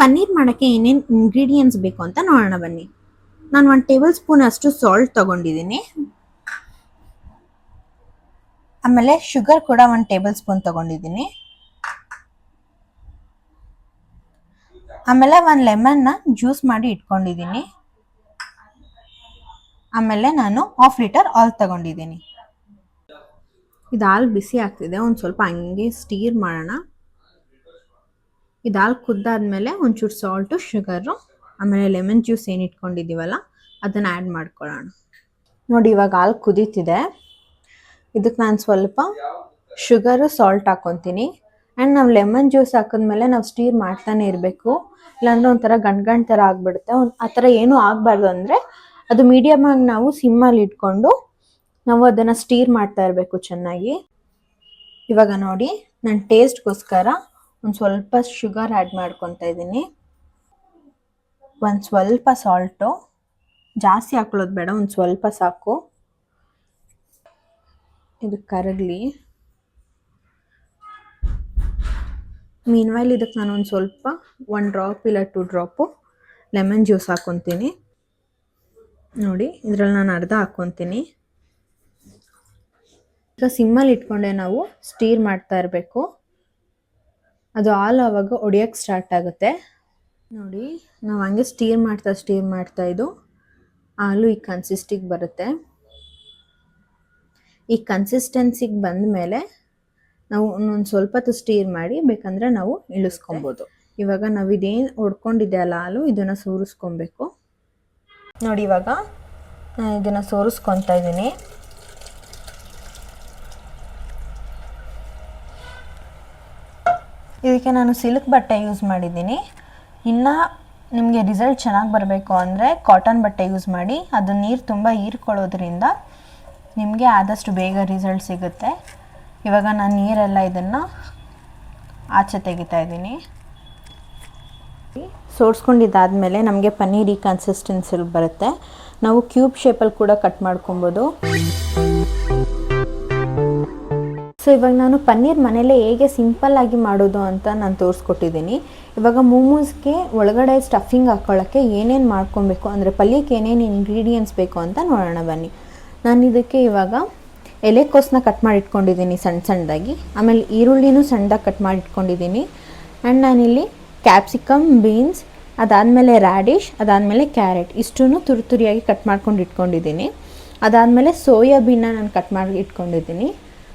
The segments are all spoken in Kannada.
ಪನ್ನೀರ್ ಮಾಡೋಕ್ಕೆ ಏನೇನು ಇಂಗ್ರೀಡಿಯೆಂಟ್ಸ್ ಬೇಕು ಅಂತ ನೋಡೋಣ ಬನ್ನಿ. ನಾನು ಒಂದು ಟೇಬಲ್ ಸ್ಪೂನ್ ಅಷ್ಟು ಸಾಲ್ಟ್ ತಗೊಂಡಿದ್ದೀನಿ. ಆಮೇಲೆ ಶುಗರ್ ಕೂಡ ಒಂದು ಟೇಬಲ್ ಸ್ಪೂನ್ ತಗೊಂಡಿದ್ದೀನಿ. ಆಮೇಲೆ ಒಂದು ಲೆಮನ್ನ ಜ್ಯೂಸ್ ಮಾಡಿ ಇಟ್ಕೊಂಡಿದ್ದೀನಿ. ಆಮೇಲೆ ನಾನು ಹಾಫ್ ಲೀಟರ್ ಆಲ್ ತಗೊಂಡಿದ್ದೀನಿ. ಇದು ಹಾಲು ಬಿಸಿ ಆಗ್ತಿದೆ, ಒಂದು ಸ್ವಲ್ಪ ಹಂಗೆ ಸ್ಟೀರ್ ಮಾಡೋಣ. ಇದು ಹಾಲು ಕುದ್ದಾದ್ಮೇಲೆ ಒಂಚೂರು ಸಾಲ್ಟು ಶುಗರು ಆಮೇಲೆ ಲೆಮನ್ ಜ್ಯೂಸ್ ಏನು ಇಟ್ಕೊಂಡಿದ್ದೀವಲ್ಲ, ಅದನ್ನು ಆ್ಯಡ್ ಮಾಡ್ಕೊಳ್ಳೋಣ. ನೋಡಿ ಇವಾಗ ಹಾಲು ಕುದೀತಿದೆ. ಇದಕ್ಕೆ ನಾನು ಸ್ವಲ್ಪ ಶುಗರು ಸಾಲ್ಟ್ ಹಾಕ್ಕೊತೀನಿ ಆ್ಯಂಡ್ ನಾವು ಲೆಮನ್ ಜ್ಯೂಸ್ ಹಾಕಿದ್ಮೇಲೆ ನಾವು ಸ್ಟೀರ್ ಮಾಡ್ತಾನೆ ಇರಬೇಕು. ಇಲ್ಲಾಂದ್ರೆ ಒಂಥರ ಗಂಟು ಗಂಟು ಥರ ಆಗಿಬಿಡುತ್ತೆ. ಒಂದು ಆ ಥರ ಏನೂ ಆಗಬಾರ್ದು ಅಂದರೆ ಅದು ಮೀಡಿಯಮ್ ಆಗಿ ನಾವು ಸಿಮ್ಮಲ್ಲಿ ಇಟ್ಕೊಂಡು ನಾವು ಅದನ್ನು ಸ್ಟೀರ್ ಮಾಡ್ತಾ ಇರಬೇಕು ಚೆನ್ನಾಗಿ. ಇವಾಗ ನೋಡಿ ನನ್ನ ಟೇಸ್ಟ್ಗೋಸ್ಕರ ಒಂದು ಸ್ವಲ್ಪ ಶುಗರ್ ಆ್ಯಡ್ ಮಾಡ್ಕೊತಾ ಇದ್ದೀನಿ ಒಂದು ಸ್ವಲ್ಪ ಸಾಲ್ಟು ಜಾಸ್ತಿ ಹಾಕೊಳ್ಳೋದು ಬೇಡ, ಒಂದು ಸ್ವಲ್ಪ ಸಾಕು. ಇದು ಕರಗಲಿ. ಮೀನ್ವೈಲ್ ಇದಕ್ಕೆ ನಾನು ಒಂದು ಸ್ವಲ್ಪ ಒನ್ ಡ್ರಾಪ್ ಇಲ್ಲ ಟು ಡ್ರಾಪು ಲೆಮನ್ ಜ್ಯೂಸ್ ಹಾಕ್ಕೊತೀನಿ ನೋಡಿ, ಇದರಲ್ಲಿ ನಾನು ಅರ್ಧ ಹಾಕ್ಕೊತೀನಿ ಈಗ ಸಿಮ್ಮಲ್ಲಿ ಇಟ್ಕೊಂಡೆ ನಾವು ಸ್ಟೀರ್ ಮಾಡ್ತಾ ಇರಬೇಕು. ಅದು ಹಾಲು ಆವಾಗ ಒಡೆಯೋಕ್ಕೆ ಸ್ಟಾರ್ಟ್ ಆಗುತ್ತೆ. ನೋಡಿ, ನಾವು ಹಂಗೆ ಸ್ಟೀರ್ ಮಾಡ್ತಾ ಸ್ಟೀರ್ ಮಾಡ್ತಾ ಇದು ಹಾಲು ಈ ಕನ್ಸಿಸ್ಟಿಗೆ ಬರುತ್ತೆ. ಈ ಕನ್ಸಿಸ್ಟೆನ್ಸಿಗೆ ಬಂದ ಮೇಲೆ ನಾವು ಒಂದೊಂದು ಸ್ವಲ್ಪ ಹೊತ್ತು ಸ್ಟೀರ್ ಮಾಡಿ, ಬೇಕಂದ್ರೆ ನಾವು ಇಳಿಸ್ಕೊಬೋದು. ಇವಾಗ ನಾವು ಇದೇನು ಹೊಡ್ಕೊಂಡಿದೆ ಅಲ್ಲ ಹಾಲು, ಇದನ್ನು ಸೋರಿಸ್ಕೊಬೇಕು. ನೋಡಿ ಇವಾಗ ನಾನು ಇದನ್ನು ಸೋರಿಸ್ಕೊತಾ ಇದ್ದೀನಿ. ಇದಕ್ಕೆ ನಾನು ಸಿಲ್ಕ್ ಬಟ್ಟೆ ಯೂಸ್ ಮಾಡಿದ್ದೀನಿ. ಇನ್ನು ನಿಮಗೆ ರಿಸಲ್ಟ್ ಚೆನ್ನಾಗಿ ಬರಬೇಕು ಅಂದರೆ ಕಾಟನ್ ಬಟ್ಟೆ ಯೂಸ್ ಮಾಡಿ, ಅದು ನೀರು ತುಂಬ ಹೀರ್ಕೊಳ್ಳೋದ್ರಿಂದ ನಿಮಗೆ ಆದಷ್ಟು ಬೇಗ ರಿಸಲ್ಟ್ ಸಿಗುತ್ತೆ. ಇವಾಗ ನಾನು ನೀರೆಲ್ಲ ಇದನ್ನು ಆಚೆ ತೆಗಿತಾ ಇದ್ದೀನಿ. ಸೋಡ್ಸ್ಕೊಂಡಿದ್ದಾದಮೇಲೆ ನಮಗೆ ಪನ್ನೀರಿ ಕನ್ಸಿಸ್ಟೆನ್ಸಿಲಿ ಬರುತ್ತೆ. ನಾವು ಕ್ಯೂಬ್ ಶೇಪಲ್ಲಿ ಕೂಡ ಕಟ್ ಮಾಡ್ಕೊಬೋದು. ಸೊ ಇವಾಗ ನಾನು ಪನ್ನೀರ್ ಮನೇಲೇ ಹೇಗೆ ಸಿಂಪಲ್ ಆಗಿ ಮಾಡೋದು ಅಂತ ನಾನು ತೋರಿಸ್ಕೊಟ್ಟಿದ್ದೀನಿ ಇವಾಗ ಮೋಮೋಸ್ಗೆ ಒಳಗಡೆ ಸ್ಟಫಿಂಗ್ ಹಾಕ್ಕೊಳ್ಳೋಕ್ಕೆ ಏನೇನು ಮಾಡ್ಕೊಬೇಕು? ಅಂದರೆ ಪಲ್ಯಕ್ಕೆ ಏನೇನು ಇಂಗ್ರೀಡಿಯೆಂಟ್ಸ್ ಬೇಕು ಅಂತ ನೋಡೋಣ ಬನ್ನಿ. ನಾನು ಇದಕ್ಕೆ ಇವಾಗ ಎಲೆಕೋಸನ್ನ ಕಟ್ ಮಾಡಿ ಇಟ್ಕೊಂಡಿದ್ದೀನಿ ಸಣ್ಣ ಸಣ್ಣದಾಗಿ ಆಮೇಲೆ ಈರುಳ್ಳಿನೂ ಸಣ್ಣದಾಗಿ ಕಟ್ ಮಾಡಿ ಇಟ್ಕೊಂಡಿದ್ದೀನಿ ಆ್ಯಂಡ್ ನಾನಿಲ್ಲಿ ಕ್ಯಾಪ್ಸಿಕಮ್ ಬೀನ್ಸ್ ಅದಾದಮೇಲೆ ರ್ಯಾಡಿಶ್ ಅದಾದಮೇಲೆ ಕ್ಯಾರೆಟ್ ಇಷ್ಟೂ ತುರಿ ತುರಿಯಾಗಿ ಕಟ್ ಮಾಡ್ಕೊಂಡು ಇಟ್ಕೊಂಡಿದ್ದೀನಿ ಅದಾದಮೇಲೆ ಸೋಯಾಬೀನ ನಾನು ಕಟ್ ಮಾಡಿ ಇಟ್ಕೊಂಡಿದ್ದೀನಿ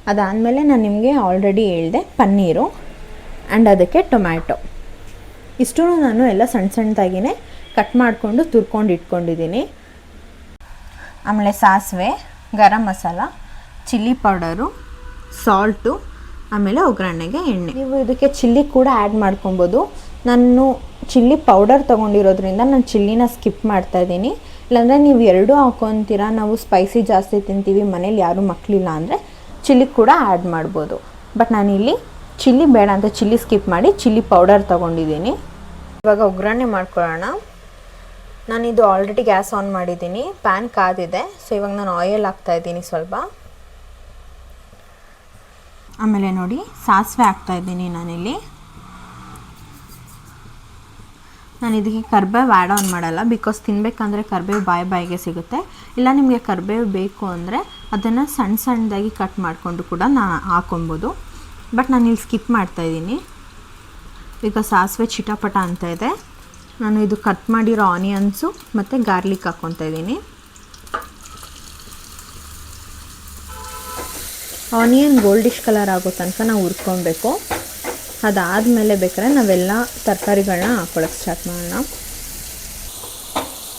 ಅದಾದಮೇಲೆ ನಾನು ನಿಮಗೆ ಆಲ್ರೆಡಿ ಹೇಳಿದೆ, ಪನ್ನೀರು ಆ್ಯಂಡ್ ಅದಕ್ಕೆ ಟೊಮ್ಯಾಟೊ. ಇಷ್ಟೂ ನಾನು ಎಲ್ಲ ಸಣ್ಣ ಸಣ್ಣದಾಗಿಯೇ ಕಟ್ ಮಾಡಿಕೊಂಡು ತುರ್ಕೊಂಡು ಇಟ್ಕೊಂಡಿದ್ದೀನಿ ಆಮೇಲೆ ಸಾಸಿವೆ, garam masala, chilli powder salt ಆಮೇಲೆ ಒಗ್ಗರಣೆಗೆ ಎಣ್ಣೆ. ನೀವು ಇದಕ್ಕೆ ಚಿಲ್ಲಿ ಕೂಡ ಆ್ಯಡ್ ಮಾಡ್ಕೊಬೋದು. ನಾನು ಚಿಲ್ಲಿ ಪೌಡರ್ ತೊಗೊಂಡಿರೋದ್ರಿಂದ ನಾನು ಚಿಲ್ಲಿನ ಸ್ಕಿಪ್ ಮಾಡ್ತಾ ಇದ್ದೀನಿ. ಇಲ್ಲಾಂದರೆ ನೀವು ಎರಡೂ ಹಾಕೊತೀರಾ, ನಾವು ಸ್ಪೈಸಿ ಜಾಸ್ತಿ ತಿಂತೀವಿ ಮನೇಲಿ ಯಾರೂ ಮಕ್ಕಳಿಲ್ಲ ಅಂದರೆ. ಚಿಲ್ಲಿ ಕೂಡ ಆ್ಯಡ್ ಮಾಡ್ಬೋದು. ಬಟ್ ನಾನಿಲ್ಲಿ ಚಿಲ್ಲಿ ಬೇಡ ಅಂತ ಚಿಲ್ಲಿ ಸ್ಕಿಪ್ ಮಾಡಿ ಚಿಲ್ಲಿ ಪೌಡರ್ ತೊಗೊಂಡಿದ್ದೀನಿ. ಇವಾಗ ಒಗ್ಗರಣೆ ಮಾಡ್ಕೊಳ್ಳೋಣ. ನಾನಿದು ಆಲ್ರೆಡಿ ಗ್ಯಾಸ್ ಆನ್ ಮಾಡಿದ್ದೀನಿ. ಪ್ಯಾನ್ ಕಾದಿದೆ. ಸೊ ಇವಾಗ ನಾನು ಆಯಿಲ್ ಹಾಕ್ತಾ ಇದ್ದೀನಿ ಸ್ವಲ್ಪ. ಆಮೇಲೆ ನೋಡಿ, ಸಾಸಿವೆ ಹಾಕ್ತಾಯಿದ್ದೀನಿ ನಾನಿಲ್ಲಿ. ನಾನು ಇದಕ್ಕೆ ಕರ್ಬೇವು ಆ್ಯಡ್ ಆನ್ ಮಾಡಲ್ಲ ಬಿಕಾಸ್ ತಿನ್ನಬೇಕಂದ್ರೆ ಕರ್ಬೇವು ಬಾಯ್ ಬಾಯಿಗೆ ಸಿಗುತ್ತೆ. ಇಲ್ಲ ನಿಮಗೆ ಕರ್ಬೇವು ಬೇಕು ಅಂದರೆ ಅದನ್ನು ಸಣ್ಣ ಸಣ್ಣದಾಗಿ ಕಟ್ ಮಾಡಿಕೊಂಡು ಕೂಡ ನಾ ಹಾಕೊಬೋದು. ಬಟ್ ನಾನು ಇಲ್ಲಿ ಸ್ಕಿಪ್ ಮಾಡ್ತಾಯಿದ್ದೀನಿ ಈಗ ಸಾಸಿವೆ ಚಿಟಾಪಟ ಅಂತ ಇದೆ. ನಾನು ಇದು ಕಟ್ ಮಾಡಿರೋ ಆನಿಯನ್ಸು ಮತ್ತು ಗಾರ್ಲಿಕ್ ಹಾಕ್ಕೊತಾ ಇದ್ದೀನಿ. ಆನಿಯನ್ ಗೋಲ್ಡಿಶ್ ಕಲರ್ ಆಗೋ ತನಕ ನಾವು ಹುರ್ಕೊಬೇಕು. ಅದಾದಮೇಲೆ ಬೇಕಾದ್ರೆ ನಾವೆಲ್ಲ ತರಕಾರಿಗಳನ್ನ ಹಾಕ್ಕೊಳಕ್ಕೆ ಸ್ಟಾರ್ಟ್ ಮಾಡೋಣ.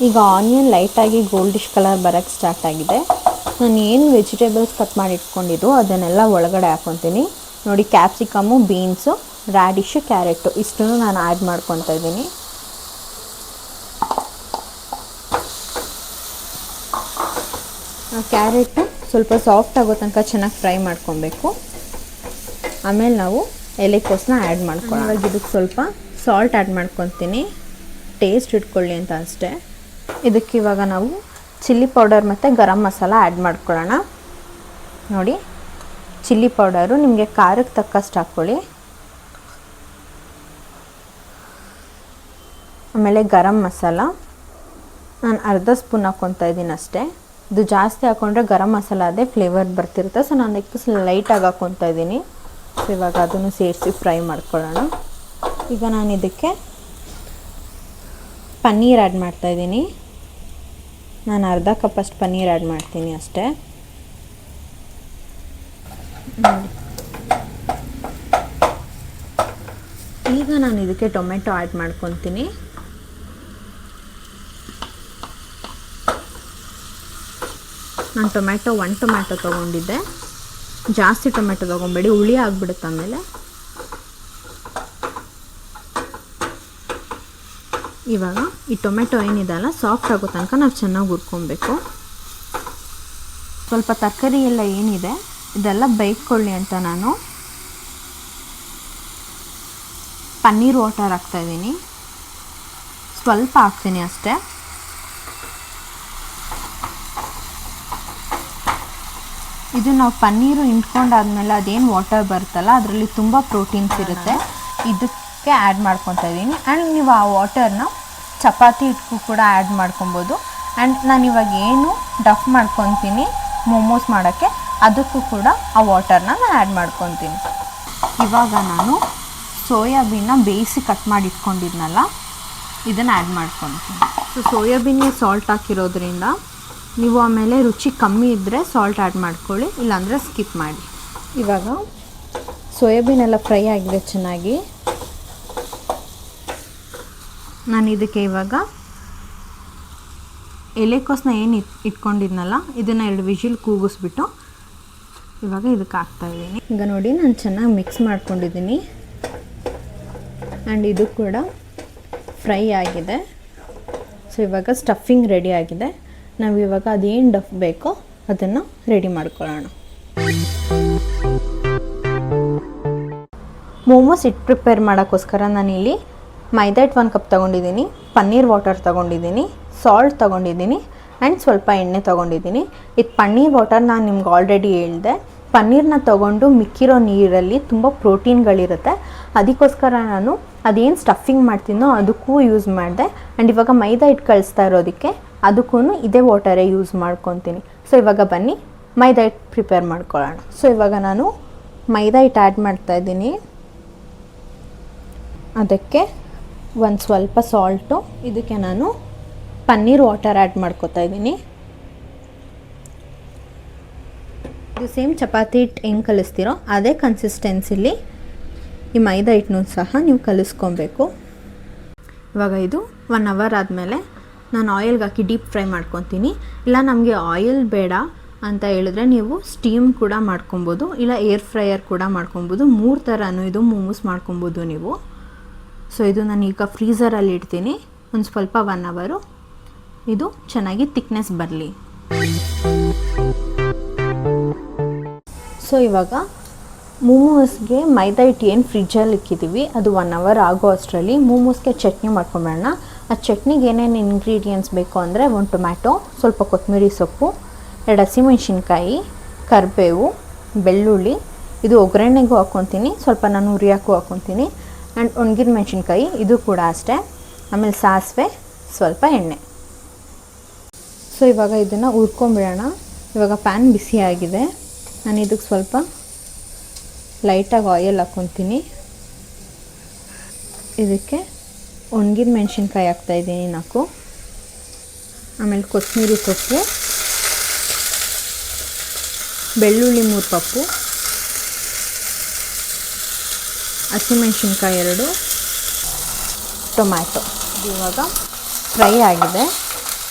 ಈಗ ಆನಿಯನ್ ಲೈಟಾಗಿ ಗೋಲ್ಡಿಶ್ ಕಲರ್ ಬರೋಕ್ಕೆ ಸ್ಟಾರ್ಟ್ ಆಗಿದೆ. ನಾನು ಏನು ವೆಜಿಟೇಬಲ್ಸ್ ಕಟ್ ಮಾಡಿ ಇಟ್ಕೊಂಡಿದ್ದು ಅದನ್ನೆಲ್ಲ ಒಳಗಡೆ ಹಾಕ್ಕೊತೀನಿ ನೋಡಿ ಕ್ಯಾಪ್ಸಿಕಮ್ಮು ಬೀನ್ಸು ರ್ಯಾಡಿಶು ಕ್ಯಾರೆಟು ಇಷ್ಟನ್ನು ನಾನು ಆ್ಯಡ್ ಮಾಡ್ಕೊತಾ ಇದ್ದೀನಿ. ಕ್ಯಾರೆಟು ಸ್ವಲ್ಪ ಸಾಫ್ಟ್ ಆಗೋ ತನಕ ಚೆನ್ನಾಗಿ ಫ್ರೈ ಮಾಡ್ಕೊಬೇಕು. ಆಮೇಲೆ ನಾವು ಎಲೆಕೋಸನ್ನ ಆ್ಯಡ್ ಮಾಡ್ಕೊಳ್ಳೋಣ. ಇದಕ್ಕೆ ಸ್ವಲ್ಪ ಸಾಲ್ಟ್ ಆ್ಯಡ್ ಮಾಡ್ಕೊತೀನಿ. ಟೇಸ್ಟ್ ಇಟ್ಕೊಳ್ಳಿ ಅಂತ ಅಷ್ಟೇ. ಇದಕ್ಕೆ ಇವಾಗ ನಾವು ಚಿಲ್ಲಿ ಪೌಡರ್ ಮತ್ತು ಗರಂ ಮಸಾಲ ಆ್ಯಡ್ ಮಾಡ್ಕೊಳ್ಳೋಣ. ನೋಡಿ ಚಿಲ್ಲಿ ಪೌಡರು ನಿಮಗೆ ಖಾರಕ್ಕೆ ತಕ್ಕಷ್ಟು ಹಾಕ್ಕೊಳ್ಳಿ. ಆಮೇಲೆ ಗರಂ ಮಸಾಲ. ನಾನು ಅರ್ಧ ಸ್ಪೂನ್ ಹಾಕ್ಕೊತಾ ಇದ್ದೀನಿ ಅಷ್ಟೇ. ಇದು ಜಾಸ್ತಿ ಹಾಕ್ಕೊಂಡ್ರೆ ಗರಂ ಮಸಾಲ ಅದೇ ಫ್ಲೇವರ್ ಬರ್ತಿರುತ್ತೆ. ಸೊ ನಾನು ಇದಕ್ಕೆ ಲೈಟಾಗಿ ಹಾಕ್ಕೊತಾ ಇದ್ದೀನಿ. ಇವಾಗ ಅದನ್ನು ಸೇರಿಸಿ ಫ್ರೈ ಮಾಡ್ಕೊಳ್ಳೋಣ. ಈಗ ನಾನು ಇದಕ್ಕೆ ಪನ್ನೀರ್ ಆ್ಯಡ್ ಮಾಡ್ತಾಯಿದ್ದೀನಿ ನಾನು ಅರ್ಧ ಕಪ್ಪಷ್ಟು ಪನ್ನೀರ್ ಆ್ಯಡ್ ಮಾಡ್ತೀನಿ ಅಷ್ಟೇ. ಈಗ ನಾನು ಇದಕ್ಕೆ ಟೊಮೆಟೊ ಆ್ಯಡ್ ಮಾಡ್ಕೊತೀನಿ. ನಾನು ಟೊಮೆಟೊ ಒನ್ ಟೊಮೆಟೊ ತೊಗೊಂಡಿದ್ದೆ. ಜಾಸ್ತಿ ಟೊಮೆಟೊ ತೊಗೊಬೇಡಿ, ಹುಳಿ ಆಗಿಬಿಡುತ್ತೆ ಆಮೇಲೆ. ಇವಾಗ ಈ ಟೊಮೆಟೊ ಏನಿದೆಲ್ಲ ಸಾಫ್ಟ್ ಆಗೋ ತನಕ ನಾವು ಚೆನ್ನಾಗಿ ಹುರ್ಕೊಬೇಕು. ಸ್ವಲ್ಪ ತರಕಾರಿ ಎಲ್ಲ ಏನಿದೆ, ಇದೆಲ್ಲ ಬೈಕೊಳ್ಳಿ ಅಂತ ನಾನು. ಪನ್ನೀರ್ ವಾಟರ್ ಹಾಕ್ತಾಯಿದ್ದೀನಿ ಸ್ವಲ್ಪ ಹಾಕ್ತೀನಿ ಅಷ್ಟೇ. ಇದು ನಾವು ಪನ್ನೀರು ಹಿಂಡ್ಕೊಂಡಾದ್ಮೇಲೆ ಅದೇನು ವಾಟರ್ ಬರುತ್ತಲ್ಲ, ಅದರಲ್ಲಿ ತುಂಬ ಪ್ರೋಟೀನ್ಸ್ ಇರುತ್ತೆ. ಇದಕ್ಕೆ ಆ್ಯಡ್ ಮಾಡ್ಕೊತಾ ಇದ್ದೀನಿ. ಆ್ಯಂಡ್ ನೀವು ಆ ವಾಟರ್ನ ಚಪಾತಿ ಹಿಟ್ಗೂ ಕೂಡ ಆ್ಯಡ್ ಮಾಡ್ಕೊಬೋದು. ಆ್ಯಂಡ್ ನಾನು ಇವಾಗ ಏನು ಡಫ್ ಮಾಡ್ಕೊತೀನಿ ಮೋಮೋಸ್ ಮಾಡೋಕ್ಕೆ, ಅದಕ್ಕೂ ಕೂಡ ಆ ವಾಟರ್ನ ನಾನು ಆ್ಯಡ್ ಮಾಡ್ಕೊತೀನಿ. ಇವಾಗ ನಾನು ಸೋಯಾಬೀನ್ನ ಬೇಯಿಸಿ ಕಟ್ ಮಾಡಿ ಇಟ್ಕೊಂಡಿದ್ನಲ್ಲ, ಇದನ್ನು ಆ್ಯಡ್ ಮಾಡ್ಕೊತೀನಿ. ಸೊ ಸೋಯಾಬೀನಿಗೆ ಸಾಲ್ಟ್ ಹಾಕಿರೋದ್ರಿಂದ ನೀವು ಆಮೇಲೆ ರುಚಿ ಕಮ್ಮಿ ಇದ್ದರೆ ಸಾಲ್ಟ್ ಆ್ಯಡ್ ಮಾಡ್ಕೊಳ್ಳಿ, ಇಲ್ಲಾಂದರೆ ಸ್ಕಿಪ್ ಮಾಡಿ. ಇವಾಗ ಸೋಯಾಬೀನ್ ಎಲ್ಲ ಫ್ರೈ ಆಗಿದೆ ಚೆನ್ನಾಗಿ. ನಾನು ಇದಕ್ಕೆ ಇವಾಗ ಎಲೆಕೋಸನ್ನ ಏನು ಇಟ್ ಇಟ್ಕೊಂಡಿದ್ನಲ್ಲ, ಇದನ್ನು ಎರಡು ವಿಷಿಲ್ ಕೂಗಿಸ್ಬಿಟ್ಟು ಇವಾಗ ಇದಕ್ಕೆ ಹಾಕ್ತಾ ಇದ್ದೀನಿ. ಈಗ ನೋಡಿ, ನಾನು ಚೆನ್ನಾಗಿ ಮಿಕ್ಸ್ ಮಾಡ್ಕೊಂಡಿದ್ದೀನಿ. ಆ್ಯಂಡ್ ಇದು ಕೂಡ ಫ್ರೈ ಆಗಿದೆ. ಸೊ ಇವಾಗ ಸ್ಟಫಿಂಗ್ ರೆಡಿ ಆಗಿದೆ. ನಾವು ಇವಾಗ ಅದೇನು ಡಫ್ ಬೇಕೋ ಅದನ್ನು ರೆಡಿ ಮಾಡ್ಕೊಳ್ಳೋಣ. ಮೋಮೋಸ್ ಹಿಟ್ಟು ಪ್ರಿಪೇರ್ ಮಾಡೋಕ್ಕೋಸ್ಕರ ನಾನಿಲ್ಲಿ ಮೈದಾ ಹಿಟ್ಟು ಒಂದು ಕಪ್ ತೊಗೊಂಡಿದ್ದೀನಿ, ಪನ್ನೀರ್ ವಾಟರ್ ತೊಗೊಂಡಿದ್ದೀನಿ ಸಾಲ್ಟ್ ತೊಗೊಂಡಿದ್ದೀನಿ ಆ್ಯಂಡ್ ಸ್ವಲ್ಪ ಎಣ್ಣೆ ತೊಗೊಂಡಿದ್ದೀನಿ. ಇದು ಪನ್ನೀರ್ ವಾಟರ್ ನಾನು ನಿಮ್ಗೆ ಆಲ್ರೆಡಿ ಹೇಳಿದೆ. ಪನ್ನೀರ್ನ ತೊಗೊಂಡು ಮಿಕ್ಕಿರೋ ನೀರಲ್ಲಿ ತುಂಬ ಪ್ರೋಟೀನ್ಗಳಿರುತ್ತೆ. ಅದಕ್ಕೋಸ್ಕರ ನಾನು ಅದೇನು ಸ್ಟಫಿಂಗ್ ಮಾಡ್ತೀನೋ ಅದಕ್ಕೂ ಯೂಸ್ ಮಾಡಿದೆ. ಆ್ಯಂಡ್ ಇವಾಗ ಮೈದಾ ಹಿಟ್ಟು ಕಳಿಸ್ತಾ ಇರೋದಕ್ಕೆ ಅದಕ್ಕೂ ಇದೇ ವಾಟರೇ ಯೂಸ್ ಮಾಡ್ಕೊತೀನಿ. ಸೊ ಇವಾಗ ಬನ್ನಿ, ಮೈದಾ ಹಿಟ್ಟು ಪ್ರಿಪೇರ್ ಮಾಡ್ಕೊಳ್ಳೋಣ. ಸೊ ಇವಾಗ ನಾನು ಮೈದಾ ಹಿಟ್ಟು ಆ್ಯಡ್ ಮಾಡ್ತಾಯಿದ್ದೀನಿ ಅದಕ್ಕೆ ಒಂದು ಸ್ವಲ್ಪ ಸಾಲ್ಟು ಇದಕ್ಕೆ ನಾನು ಪನ್ನೀರ್ ವಾಟರ್ ಆ್ಯಡ್ ಮಾಡ್ಕೋತಾ ಇದ್ದೀನಿ. ಇದು ಸೇಮ್ ಚಪಾತಿ ಹಿಟ್ಟು ಹೆಂಗೆ ಕಲಿಸ್ತೀರೋ ಅದೇ ಕನ್ಸಿಸ್ಟೆನ್ಸಿಲಿ ಈ ಮೈದಾ ಹಿಟ್ಟನ್ನು ಸಹ ನೀವು ಕಲಿಸ್ಕೊಬೇಕು. ಇವಾಗ ಇದು ಒನ್ ಅವರ್ ಆದಮೇಲೆ ನಾನು ಆಯಿಲ್ಗೆ ಹಾಕಿ ಡೀಪ್ ಫ್ರೈ ಮಾಡ್ಕೊತೀನಿ. ಇಲ್ಲ ನಮಗೆ ಆಯಿಲ್ ಬೇಡ ಅಂತ ಹೇಳಿದ್ರೆ ನೀವು ಸ್ಟೀಮ್ ಕೂಡ ಮಾಡ್ಕೊಬೋದು, ಇಲ್ಲ ಏರ್ ಫ್ರೈಯರ್ ಕೂಡ ಮಾಡ್ಕೊಬೋದು. ಮೂರು ಥರನೂ ಇದು ಮೋಮೋಸ್ ಮಾಡ್ಕೊಬೋದು ನೀವು. ಸೊ ಇದು ನಾನು ಈಗ ಫ್ರೀಝರಲ್ಲಿ ಇಡ್ತೀನಿ. ಒಂದು ಸ್ವಲ್ಪ ಒನ್ ಅವರು ಇದು ಚೆನ್ನಾಗಿ ತಿಕ್ನೆಸ್ ಬರಲಿ. ಸೊ ಇವಾಗ ಮೋಮೋಸ್ಗೆ ಮೈದಾ ಹಿಟ್ಟು ಏನು ಫ್ರಿಜ್ಜಲ್ಲಿ ಇಕ್ಕಿದ್ದೀವಿ ಅದು ಒನ್ ಅವರ್ ಆಗೋ ಅಷ್ಟರಲ್ಲಿ ಮೋಮೋಸ್ಗೆ ಚಟ್ನಿ ಮಾಡ್ಕೊಂಬೇಡ ಆ ಚಟ್ನಿಗೆ ಏನೇನು ಇಂಗ್ರೀಡಿಯೆಂಟ್ಸ್ ಬೇಕು ಅಂದರೆ ಒಂದು ಟೊಮ್ಯಾಟೊ ಸ್ವಲ್ಪ ಕೊತ್ತಂಬರಿ ಸೊಪ್ಪು, ಎರಡು ಹಸಿಮೆಣ್ಸಿನ್ಕಾಯಿ, ಕರಿಬೇವು, ಬೆಳ್ಳುಳ್ಳಿ. ಇದು ಒಗ್ಗರಣೆಗೂ ಹಾಕ್ಕೊತೀನಿ ಸ್ವಲ್ಪ ನಾನು ಹುರಿಯೋಕ್ಕೂ ಹಾಕ್ಕೊತೀನಿ ಆ್ಯಂಡ್ ಒಣಗಿದ ಮೆಣಸಿನ್ಕಾಯಿ ಇದು ಕೂಡ ಅಷ್ಟೇ. ಆಮೇಲೆ ಸಾಸಿವೆ, ಸ್ವಲ್ಪ ಎಣ್ಣೆ. ಸೊ ಇವಾಗ ಇದನ್ನು ಹುರ್ಕೊಂಬಿಡೋಣ. ಇವಾಗ ಪ್ಯಾನ್ ಬಿಸಿ ಆಗಿದೆ. ನಾನು ಇದಕ್ಕೆ ಸ್ವಲ್ಪ ಲೈಟಾಗಿ ಆಯಿಲ್ ಹಾಕ್ಕೊತೀನಿ ಇದಕ್ಕೆ ಒಣಗಿದ ಮೆಣಸಿನ್ಕಾಯಿ ಹಾಕ್ತಾಯಿದ್ದೀನಿ ನಾಲ್ಕು. ಆಮೇಲೆ ಕೊತ್ತಂಬರಿ ಸೊಪ್ಪು. ಬೆಳ್ಳುಳ್ಳಿ ಮೂರು ಪಪ್ಪು ಹಸಿಮೆಣ್ಸಿನ್ಕಾಯಿ ಎರಡು. ಟೊಮ್ಯಾಟೊ. ಇವಾಗ ಫ್ರೈ ಆಗಿದೆ.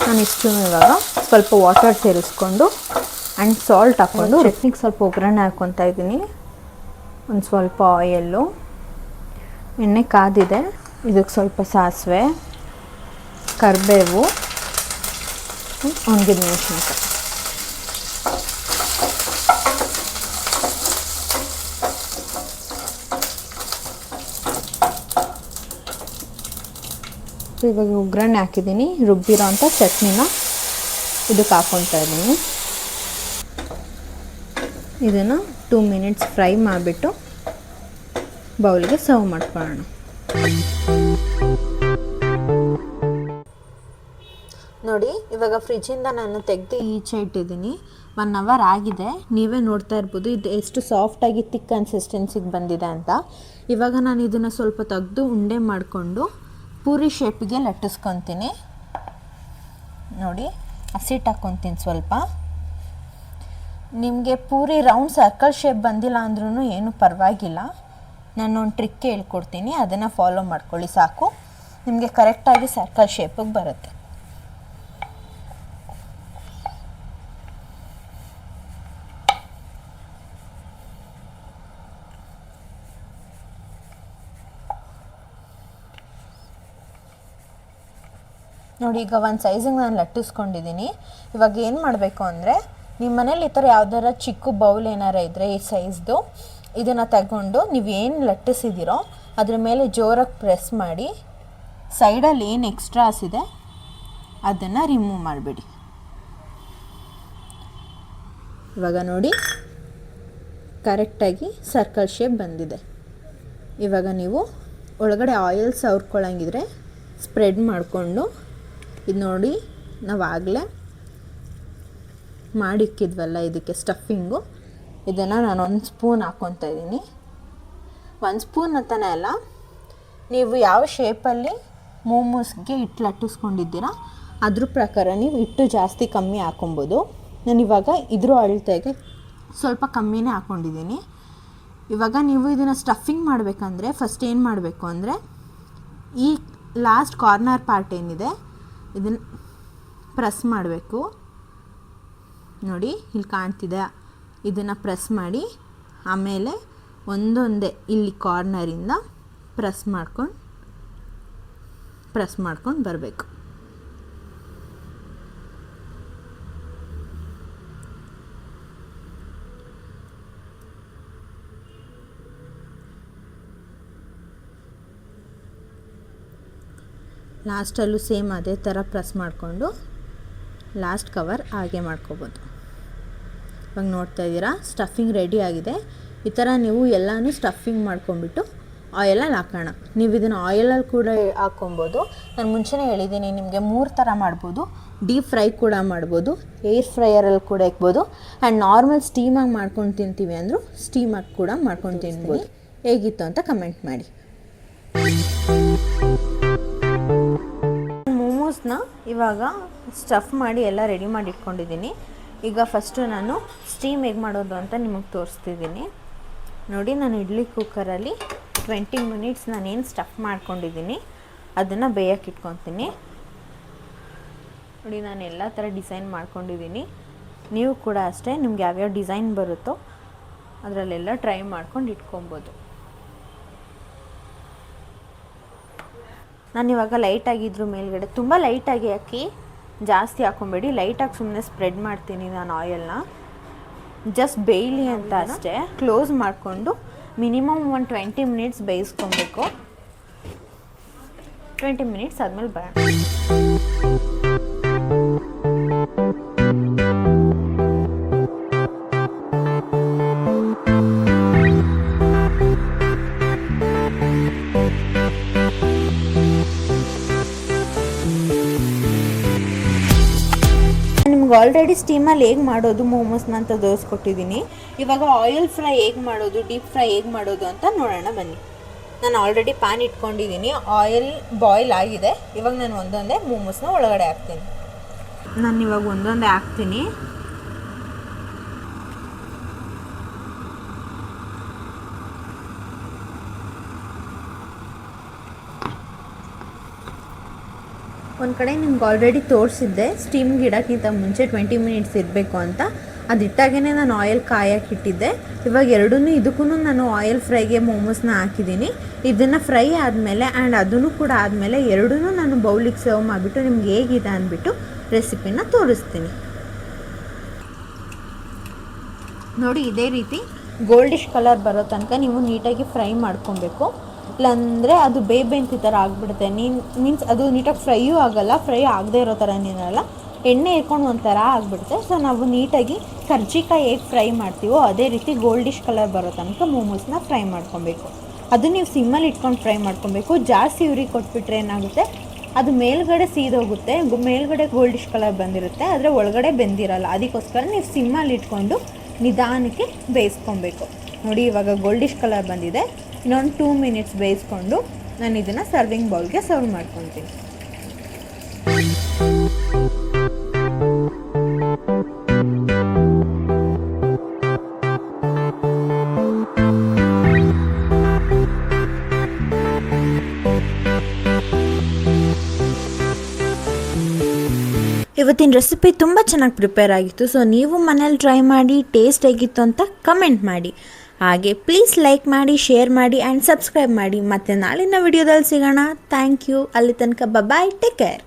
ನಾನು ಇಷ್ಟು ಇವಾಗ ಸ್ವಲ್ಪ ವಾಟರ್ ಸೇರಿಸ್ಕೊಂಡು ಆ್ಯಂಡ್ ಸಾಲ್ಟ್ ಹಾಕ್ಕೊಂಡು ಚಟ್ನಿಗೆ ಸ್ವಲ್ಪ ಒಗ್ಗರಣೆ ಹಾಕ್ಕೊತಾ ಇದ್ದೀನಿ. ಒಂದು ಸ್ವಲ್ಪ ಆಯಲ್ಲು ಎಣ್ಣೆ ಕಾದಿದೆ. ಇದಕ್ಕೆ ಸ್ವಲ್ಪ ಸಾಸಿವೆ, ಕರಿಬೇವು ಒಣಗಿದ ಮೆಣಸಿನ್ಕಾಯಿ. ಇವಾಗ ಒಗ್ಗರಣೆ ಹಾಕಿದ್ದೀನಿ. ರುಬ್ಬಿರೋ ಅಂಥ ಚಟ್ನಿನ ಇದಕ್ಕೆ ಹಾಕ್ಕೊತಾ ಇದ್ದೀನಿ. ಇದನ್ನು ಟೂ ಮಿನಿಟ್ಸ್ ಫ್ರೈ ಮಾಡಿಬಿಟ್ಟು ಬೌಲ್ಗೆ ಸರ್ವ್ ಮಾಡ್ಕೊಳ್ಳೋಣ. ನೋಡಿ, ಇವಾಗ ಫ್ರಿಜ್ಜಿಂದ ನಾನು ತೆಗೆದು ಈಚೆ ಇಟ್ಟಿದ್ದೀನಿ. ಒನ್ ಅವರ್ ಆಗಿದೆ. ನೀವೇ ನೋಡ್ತಾ ಇರ್ಬೋದು, ಇದು ಎಷ್ಟು ಸಾಫ್ಟಾಗಿ ತಿಕ್ ಕನ್ಸಿಸ್ಟೆನ್ಸಿಗೆ ಬಂದಿದೆ ಅಂತ. ಇವಾಗ ನಾನು ಇದನ್ನು ಸ್ವಲ್ಪ ತೆಗೆದು ಉಂಡೆ ಮಾಡಿಕೊಂಡು ಪೂರಿ ಶೇಪಿಗೆ ಲಟ್ಟಿಸ್ಕೊತೀನಿ. ನೋಡಿ, ಹಸಿಟ್ ಹಾಕ್ಕೊತೀನಿ ಸ್ವಲ್ಪ. ನಿಮಗೆ ಪೂರಿ ರೌಂಡ್ ಸರ್ಕಲ್ ಶೇಪ್ ಬಂದಿಲ್ಲ ಅಂದ್ರೂ ಏನು ಪರವಾಗಿಲ್ಲ. ನಾನು ಒಂದು ಟ್ರಿಕ್ ಹೇಳ್ಕೊಡ್ತೀನಿ, ಅದನ್ನು ಫಾಲೋ ಮಾಡ್ಕೊಳ್ಳಿ, ಸಾಕು. ನಿಮಗೆ ಕರೆಕ್ಟಾಗಿ ಸರ್ಕಲ್ ಶೇಪಿಗೆ ಬರುತ್ತೆ. ನೋಡಿ ಈಗ ಒಂದು ಸೈಜಿಗೆ ನಾನು ಲಟ್ಟಿಸ್ಕೊಂಡಿದ್ದೀನಿ ಇವಾಗ ಏನು ಮಾಡಬೇಕು ಅಂದರೆ ನಿಮ್ಮ ಮನೇಲಿ ಈ ಥರ ಯಾವ್ದಾರ ಚಿಕ್ಕ ಬೌಲ್ ಏನಾರ ಇದ್ದರೆ ಈ ಸೈಜ್ದು ಇದನ್ನು ತಗೊಂಡು ನೀವು ಏನು ಲಟ್ಟಿಸಿದ್ದೀರೋ ಅದ್ರ ಮೇಲೆ ಜೋರಾಗಿ ಪ್ರೆಸ್ ಮಾಡಿ ಸೈಡಲ್ಲಿ ಏನು ಎಕ್ಸ್ಟ್ರಾಸ್ ಇದೆ ಅದನ್ನು ರಿಮೂವ್ ಮಾಡಿಬಿಡಿ. ಇವಾಗ ನೋಡಿ ಕರೆಕ್ಟಾಗಿ ಸರ್ಕಲ್ ಶೇಪ್ ಬಂದಿದೆ. ಇವಾಗ ನೀವು ಒಳಗಡೆ ಆಯಿಲ್ ಸವ್ರ್ಕೊಳ್ಳಂಗಿದ್ರೆ ಸ್ಪ್ರೆಡ್ ಮಾಡಿಕೊಂಡು ಇದು ನೋಡಿ ನಾವು ಆಗಲೇ ಮಾಡಿಕ್ಕಿದ್ವಲ್ಲ ಇದಕ್ಕೆ ಸ್ಟಫಿಂಗು ಇದನ್ನು ನಾನು ಒಂದು ಸ್ಪೂನ್ ಹಾಕ್ಕೊತಾ ಇದ್ದೀನಿ. ಒಂದು ಸ್ಪೂನ್ ಅಂತಲೇ ಅಲ್ಲ, ನೀವು ಯಾವ ಶೇಪಲ್ಲಿ ಮೋಮೋಸ್ಗೆ ಹಿಟ್ಟು ಲಟ್ಟಿಸ್ಕೊಂಡಿದ್ದೀರಾ, ಅದ್ರ ಪ್ರಕಾರ ನೀವು ಹಿಟ್ಟು ಜಾಸ್ತಿ ಕಮ್ಮಿ ಹಾಕೊಬೋದು. ನಾನು ಇವಾಗ ಇದ್ರ ಅಳತೆಗೆ ಸ್ವಲ್ಪ ಕಮ್ಮಿನೇ ಹಾಕ್ಕೊಂಡಿದ್ದೀನಿ ಇವಾಗ ನೀವು ಇದನ್ನು ಸ್ಟಫಿಂಗ್ ಮಾಡಬೇಕಂದ್ರೆ ಫಸ್ಟ್ ಏನು ಮಾಡಬೇಕು ಅಂದರೆ, ಈ ಲಾಸ್ಟ್ ಕಾರ್ನರ್ ಪಾರ್ಟ್ ಏನಿದೆ ಇದನ್ನು ಪ್ರೆಸ್ ಮಾಡಬೇಕು. ನೋಡಿ, ಇಲ್ಲಿ ಕಾಣ್ತಿದೆ. ಇದನ್ನು ಪ್ರೆಸ್ ಮಾಡಿ, ಆಮೇಲೆ ಒಂದೊಂದೇ ಇಲ್ಲಿ ಕಾರ್ನರಿಂದ ಪ್ರೆಸ್ ಮಾಡ್ಕೊಂಡು ಪ್ರೆಸ್ ಮಾಡ್ಕೊಂಡು ಬರಬೇಕು. ಲಾಸ್ಟಲ್ಲೂ ಸೇಮ್ ಅದೇ ಥರ ಪ್ರೆಸ್ ಮಾಡಿಕೊಂಡು ಲಾಸ್ಟ್ ಕವರ್ ಹಾಗೆ ಮಾಡ್ಕೋಬೋದು. ಇವಾಗ ನೋಡ್ತಾ ಇದ್ದೀರಾ, ಸ್ಟಫಿಂಗ್ ರೆಡಿ ಆಗಿದೆ. ಈ ಥರ ನೀವು ಎಲ್ಲನೂ ಸ್ಟಫಿಂಗ್ ಮಾಡ್ಕೊಂಡ್ಬಿಟ್ಟು ಆಯಿಲಲ್ಲಿ ಹಾಕೋಣ. ನೀವು ಇದನ್ನು ಆಯಿಲಲ್ಲಿ ಕೂಡ ಹಾಕ್ಕೊಬೋದು ನಾನು ಮುಂಚೆನೇ ಹೇಳಿದ್ದೀನಿ, ನಿಮಗೆ ಮೂರು ಥರ ಮಾಡ್ಬೋದು. ಡೀಪ್ ಫ್ರೈ ಕೂಡ ಮಾಡ್ಬೋದು. ಏರ್ ಫ್ರೈಯರಲ್ಲಿ ಕೂಡ ಇಕ್ಬೋದು ಆ್ಯಂಡ್ ನಾರ್ಮಲ್ ಸ್ಟೀಮಾಗಿ ಮಾಡ್ಕೊಂಡು ತಿಂತೀವಿ ಅಂದರೂ ಸ್ಟೀಮಾಗಿ ಕೂಡ ಮಾಡ್ಕೊಂಡು ತಿನ್ಬೋದು. ಹೇಗಿತ್ತು ಅಂತ ಕಮೆಂಟ್ ಮಾಡಿ. ಮೋಮೋಸ್ನ ಇವಾಗ ಸ್ಟಫ್ ಮಾಡಿ ಎಲ್ಲ ರೆಡಿ ಮಾಡಿ ಇಟ್ಕೊಂಡಿದ್ದೀನಿ. ಈಗ ಫಸ್ಟು ನಾನು ಸ್ಟೀಮ್ ಹೇಗೆ ಮಾಡೋದು ಅಂತ ನಿಮಗೆ ತೋರಿಸ್ತಿದ್ದೀನಿ. ನೋಡಿ, ನಾನು ಇಡ್ಲಿ ಕುಕ್ಕರಲ್ಲಿ ಟ್ವೆಂಟಿ ಮಿನಿಟ್ಸ್ ನಾನೇನು ಸ್ಟಫ್ ಮಾಡ್ಕೊಂಡಿದ್ದೀನಿ, ಅದನ್ನು ಬೇಯಕ್ಕೆ ಇಟ್ಕೊತೀನಿ. ನೋಡಿ, ನಾನು ಎಲ್ಲ ಥರ ಡಿಸೈನ್ ಮಾಡ್ಕೊಂಡಿದ್ದೀನಿ. ನೀವು ಕೂಡ ಅಷ್ಟೇ, ನಿಮ್ಗೆ ಯಾವ್ಯಾವ ಡಿಸೈನ್ ಬರುತ್ತೋ ಅದರಲ್ಲೆಲ್ಲ ಟ್ರೈ ಮಾಡ್ಕೊಂಡು ಇಟ್ಕೊಬೋದು. ನಾನು ಇವಾಗ ಲೈಟಾಗಿ ಇದ್ರ ಮೇಲ್ಗಡೆ. ತುಂಬ ಲೈಟಾಗಿ ಹಾಕಿ ಜಾಸ್ತಿ ಹಾಕೊಬೇಡಿ. ಲೈಟಾಗಿ ಸುಮ್ಮನೆ ಸ್ಪ್ರೆಡ್ ಮಾಡ್ತೀನಿ ನಾನು ಆಯಿಲ್ನ ಜಸ್ಟ್ ಬೇಯಲಿ ಅಂತ ಅಷ್ಟೇ. ಕ್ಲೋಸ್ ಮಾಡಿಕೊಂಡು ಮಿನಿಮಮ್ ಒಂದು ಟ್ವೆಂಟಿ ಮಿನಿಟ್ಸ್ ಬೇಯಿಸ್ಕೊಬೇಕು. ಟ್ವೆಂಟಿ ಮಿನಿಟ್ಸ್ ಆದಮೇಲೆ ಬರೋಣ ಆಲ್ರೆಡಿ ಸ್ಟೀಮಲ್ಲಿ ಹೇಗೆ ಮಾಡೋದು ಮೋಮೋಸ್ನ ಅಂತ ತೋರಿಸ್ಕೊಟ್ಟಿದ್ದೀನಿ ಇವಾಗ ಆಯಿಲ್ ಫ್ರೈ ಹೇಗೆ ಮಾಡೋದು ಡೀಪ್ ಫ್ರೈ ಹೇಗೆ ಮಾಡೋದು ಅಂತ ನೋಡೋಣ ಬನ್ನಿ. ನಾನು ಆಲ್ರೆಡಿ ಪ್ಯಾನ್ ಇಟ್ಕೊಂಡಿದ್ದೀನಿ ಆಯಿಲ್ ಬಾಯ್ಲ್ ಆಗಿದೆ. ಇವಾಗ ನಾನು ಒಂದೊಂದೇ ಮೋಮೋಸ್ನ ಒಳಗಡೆ ಹಾಕ್ತೀನಿ. ನಾನು ಇವಾಗ ಒಂದೊಂದೇ ಹಾಕ್ತೀನಿ. ಒಂದು ಕಡೆ ನಿಮ್ಗೆ ಆಲ್ರೆಡಿ ತೋರಿಸಿದ್ದೆ ಸ್ಟೀಮ್ಗೆ ಇಡೋಕ್ಕಿಂತ ಮುಂಚೆ ಟ್ವೆಂಟಿ ಮಿನಿಟ್ಸ್ ಇರಬೇಕು ಅಂತ. ಅದಿಟ್ಟಾಗೇ ನಾನು ಆಯಿಲ್ ಕಾಯಕ್ಕೆ ಇಟ್ಟಿದ್ದೆ. ಇವಾಗ ಎರಡೂ ಇದಕ್ಕೂ ನಾನು ಆಯಿಲ್ ಫ್ರೈಗೆ ಮೋಮೋಸ್ನ ಹಾಕಿದ್ದೀನಿ. ಇದನ್ನು ಫ್ರೈ ಆದಮೇಲೆ ಆ್ಯಂಡ್ ಅದನ್ನು ಕೂಡ ಆದಮೇಲೆ ಎರಡೂ ನಾನು ಬೌಲಿಗೆ ಸರ್ವ್ ಮಾಡಿಬಿಟ್ಟು ನಿಮ್ಗೆ ಹೇಗಿದೆ ಅಂದ್ಬಿಟ್ಟು ರೆಸಿಪಿನ ತೋರಿಸ್ತೀನಿ. ನೋಡಿ, ಇದೇ ರೀತಿ ಗೋಲ್ಡಿಶ್ ಕಲರ್ ಬರೋ ತನಕ ನೀವು ನೀಟಾಗಿ ಫ್ರೈ ಮಾಡ್ಕೊಬೇಕು. ಇಲ್ಲಾಂದರೆ ಅದು ಬೇಬೆಂತಿ ಥರ ಆಗಿಬಿಡುತ್ತೆ. ನೀನು, ಮೀನ್ಸ್ ಅದು ನೀಟಾಗಿ ಫ್ರೈಯೂ ಆಗಲ್ಲ, ಫ್ರೈ ಆಗದೆ ಇರೋ ಥರ ನೀನಲ್ಲ ಎಣ್ಣೆ ಇರ್ಕೊಂಡು ಒಂಥರ ಆಗಿಬಿಡುತ್ತೆ. ಸೊ ನಾವು ನೀಟಾಗಿ ಕರ್ಜಿಕಾಯಿ ಹೇಗೆ ಫ್ರೈ ಮಾಡ್ತೀವೋ ಅದೇ ರೀತಿ ಗೋಲ್ಡಿಶ್ ಕಲರ್ ಬರೋ ತನಕ ಮೋಮೋಸ್ನ ಫ್ರೈ ಮಾಡ್ಕೊಬೇಕು. ಅದು ನೀವು ಸಿಮ್ಮಲ್ಲಿ ಇಟ್ಕೊಂಡು ಫ್ರೈ ಮಾಡ್ಕೊಬೇಕು. ಜಾಸ್ತಿ ಉರಿ ಕೊಟ್ಬಿಟ್ರೆ ಏನಾಗುತ್ತೆ? ಅದು ಮೇಲ್ಗಡೆ ಸೀದೋಗುತ್ತೆ. ಮೇಲ್ಗಡೆ ಗೋಲ್ಡಿಶ್ ಕಲರ್ ಬಂದಿರುತ್ತೆ. ಆದರೆ ಒಳಗಡೆ ಬೆಂದಿರಲ್ಲ. ಅದಕ್ಕೋಸ್ಕರ ನೀವು ಸಿಮ್ಮಲ್ಲಿ ಇಟ್ಕೊಂಡು ನಿಧಾನಕ್ಕೆ ಬೇಯಿಸ್ಕೊಬೇಕು. ನೋಡಿ, ಇವಾಗ ಗೋಲ್ಡಿಶ್ ಕಲರ್ ಬಂದಿದೆ. ಇನ್ನೊಂದು ಟೂ ಮಿನಿಟ್ಸ್ ಬೇಯಿಸ್ಕೊಂಡು ನಾನು ಇದನ್ನು ಸರ್ವಿಂಗ್ ಬೌಲ್ಗೆ ಸರ್ವ್ ಮಾಡ್ಕೊತೀನಿ. ಇವತ್ತಿನ ರೆಸಿಪಿ ತುಂಬ ಚೆನ್ನಾಗಿ ಪ್ರಿಪೇರ್ ಆಗಿತ್ತು. ಸೊ ನೀವು ಮನೇಲಿ ಟ್ರೈ ಮಾಡಿ ಟೇಸ್ಟ್ ಹೇಗಿತ್ತು ಅಂತ ಕಮೆಂಟ್ ಮಾಡಿ. ಹಾಗೆ ಪ್ಲೀಸ್ ಲೈಕ್ ಮಾಡಿ ಶೇರ್ ಮಾಡಿ ಆ್ಯಂಡ್ ಸಬ್ಸ್ಕ್ರೈಬ್ ಮಾಡಿ. ಮತ್ತು ನಾಳಿನ ವಿಡಿಯೋದಲ್ಲಿ ಸಿಗೋಣ. ಥ್ಯಾಂಕ್ ಯು ಅಲ್ಲಿ ತನಕ ಬಬಾಯ್ ಟೇಕ್ ಕೇರ್